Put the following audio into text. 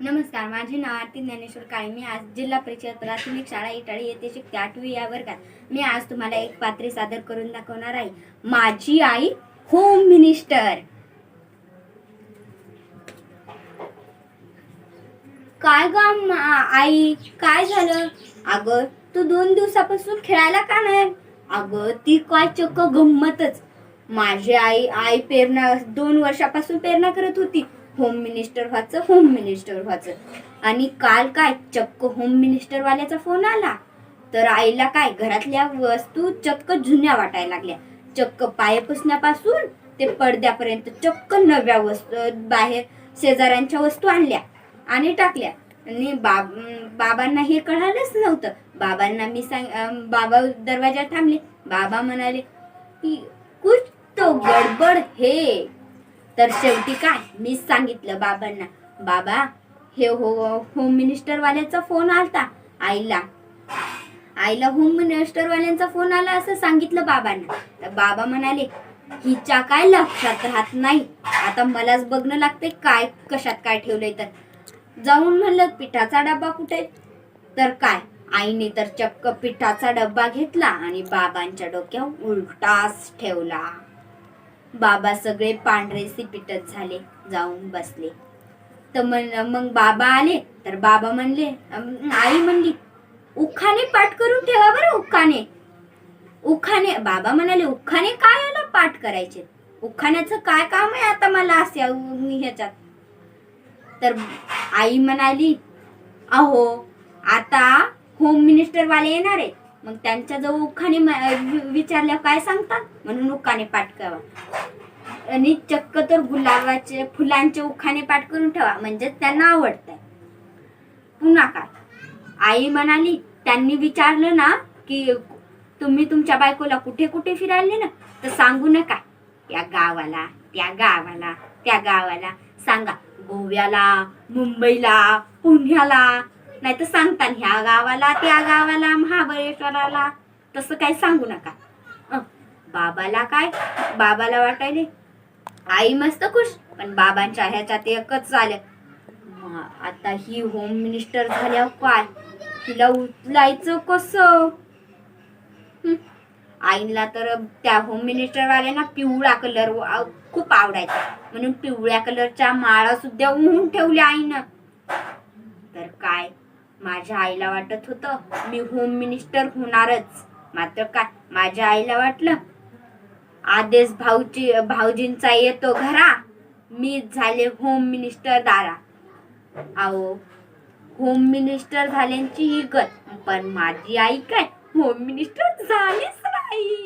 नमस्कार माझे नाव आरती ज्ञानेश्वर काळे. मी आज जिल्हा परिषद प्राथमिक शाळा इटाळी येथे शिकते. आठवी या वर्गात मी आज तुम्हाला एक पात्रे सादर करून दाखवणार आहे. माझी आई होम मिनिस्टर काय ग आई काय झालं? अगं तू दोन दिवसापासून खेळायला का नाही? अगं ती काय चक्क गंमतच. माझी आई आई पेरणा दोन वर्षापासून पेरणा करत होती. होम मिनिस्टर व्हायचं होम मिनिस्टर व्हायचं. आणि काल काय चक्क होम मिनिस्टर वाल्याचा फोन आला. तर आईला काय घरातल्या वस्तू चक्क जुन्या वाटायला लागल्या. चक्क पाय पुसण्यापासून ते पडद्यापर्यंत चक्क नव्या वस्तू बाहेर शेजाऱ्यांच्या वस्तू आणल्या आणि टाकल्या. आणि बाब बाबांना हे कळालंच नव्हतं. बाबांना मी सांग बाबा दरवाजात थांबले. बाबा म्हणाले की कुछ तो गडबड हे? तर शेवटी काय? मीच सांगितलं बाबांना बाबा हे हो होम मिनिस्टरवाल्याचा फोन आलता आईला. आईला होम मिनिस्टर वाल्यांचा फोन आला असं सांगितलं बाबांना. तर बाबा म्हणाले हिच्या काय लक्षात राहत नाही? आता मलाच बघणं लागते काय कशात काय ठेवलंय तर. जाऊन म्हणलं पिठाचा डब्बा कुठे? तर काय? आईने तर चक्क पिठाचा डब्बा घेतला आणि बाबांच्या डोक्यावर उलटाच ठेवला. बाबा सगळे पांढरे सिपिटच झाले जाऊन बसले. तर मन- मग बाबा आले तर बाबा म्हणले आई म्हणली उखाने पाठ करून ठेवा बरं उखाने उखाने बाबा म्हणाले उखाने काय आला पाठ करायचे? उखाण्याचं काय काम आहे आता मला असे ह्याच्यात? तर आई म्हणाली अहो आता होम मिनिस्टर वाले येणार आहेत. मग त्यांच्या जवळ उखाणे विचारल्या काय सांगतात म्हणून उखाणे पाठ करावा आणि चक्क तर गुलाबाचे फुलांचे उखाणे पाठ करून ठेवा. म्हणजे त्यांना आवडतंय. पुन्हा काय? आई म्हणाली त्यांनी विचारलं ना की तुम्ही तुमच्या बायकोला कुठे कुठे फिरायले ना तर सांगू नका. या गावाला त्या गावाला त्या गावाला सांगा गोव्याला मुंबईला पुण्याला नाही तर सांगता ह्या गावाला त्या गावाला महाबळेश्वराला. तसं काही सांगू नका. बाबाला काय? बाबाला वाटायले आई मस्त खुश पण बाबांच्या ह्याच्यात एकच झालं. आता ही होम मिनिस्टर झाल्यावर काय? तिला उचलायचं कसं? आईला तर त्या होम मिनिस्टर वाल्यांना पिवळा कलर खूप आवडायचा. म्हणून पिवळ्या कलरच्या माळा सुद्धा उहून ठेवल्या आईनं. तर काय? माझ्या आईला वाटत होतं मी होम मिनिस्टर होणारच. मात्र काय माझ्या आईला वाटलं आदेश भाऊची भाऊजींचा येतो घरा मी झाले होम मिनिस्टर दारा. अहो होम मिनिस्टर झाल्यांची ही गत पण माझी आई काय होम मिनिस्टर झालीच नाही.